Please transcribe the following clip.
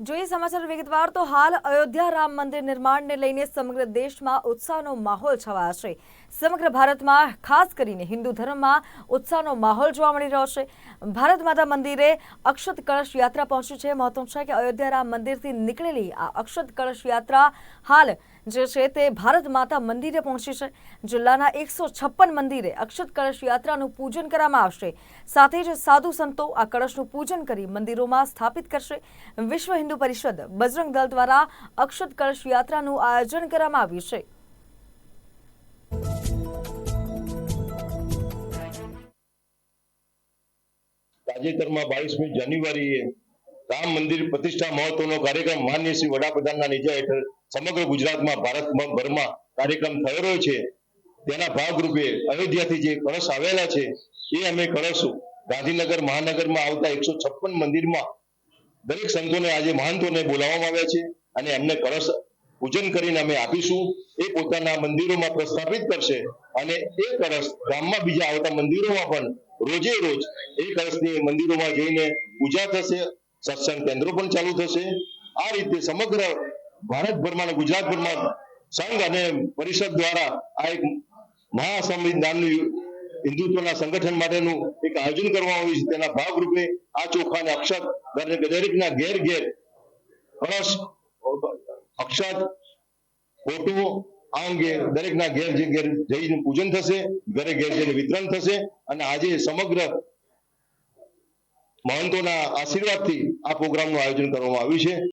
જોઈએ સમાચાર વિગતવાર તો હાલ અયોધ્યા રામ મંદિર નિર્માણને લઈને સમગ્ર દેશમાં ઉત્સાહનો માહોલ છવાયો છે. સમગ્ર ભારતમાં ખાસ કરીને હિન્દુ ધર્મમાં ઉત્સાહનો માહોલ જોવા મળી રહ્યો છે. ભારત માતા મંદિરે અક્ષત કળશ યાત્રા પહોંચી છે. મહત્વનું છે કે અયોધ્યા રામ મંદિરથી નીકળેલી આ અક્ષત કળશ યાત્રા હાલ જે છે તે ભારત માતા મંદિરે પહોંચી છે. જિલ્લાના એકસો મંદિરે અક્ષત કળશ યાત્રાનું પૂજન કરવામાં આવશે. સાથે જ સાધુ સંતો આ કળશનું પૂજન કરી મંદિરોમાં સ્થાપિત કરશે. વિશ્વ હિન્દુ પરિષદ બજરંગ દળ દ્વારા અક્ષત કળશ યાત્રાનું આયોજન કરવામાં આવ્યું છે. તાજેતરમાં બાવીસમી જાન્યુઆરીએ રામ મંદિર પ્રતિષ્ઠા મહત્વનો કાર્યક્રમ માન્ય શ્રી વડાપ્રધાનના નેજા હેઠળ સમગ્ર ગુજરાતમાં ભારતભરમાં કાર્યક્રમ થઈ રહ્યો છે. તેના ભાગરૂપે અયોધ્યાથી જે કળશ આવેલા છે, એ અમે કળશ ગાંધીનગર મહાનગરમાં આવતા એકસો છપ્પન મંદિરમાં દરેક સંતોને આજે મહંતોને બોલાવવામાં આવ્યા છે અને એમને કળશ પૂજન કરીને અમે આપીશું. એ પોતાના મંદિરોમાં પ્રસ્થાપિત કરશે અને એ કળશ ગામમાં બીજા આવતા મંદિરોમાં પણ રોજે રોજ એ કળશની મંદિરોમાં જઈને પૂજા થશે. સત્સંગ કેન્દ્રો પણ ચાલુ થશે. આ રીતે સમગ્ર ભારતભરમાં અને ગુજરાતભરમાં સંઘ અને પરિષદ દ્વારા આ એક મહાસંવિધાનનું હિન્દુત્વના સંગઠન માટેનું એક આયોજન કરવામાં આવ્યું છે. તેના ભાગરૂપે આ ચોખાને અક્ષત દરેક દરેકના ઘેર ઘેર કળશ અક્ષત, ફોટો આ અંગે દરેકના ઘેર જે ઘેર જઈને પૂજન થશે, ઘરે ઘેર જઈને વિતરણ થશે અને આજે સમગ્ર મહંતોના આશીર્વાદથી આ પ્રોગ્રામનું આયોજન કરવામાં આવ્યું છે.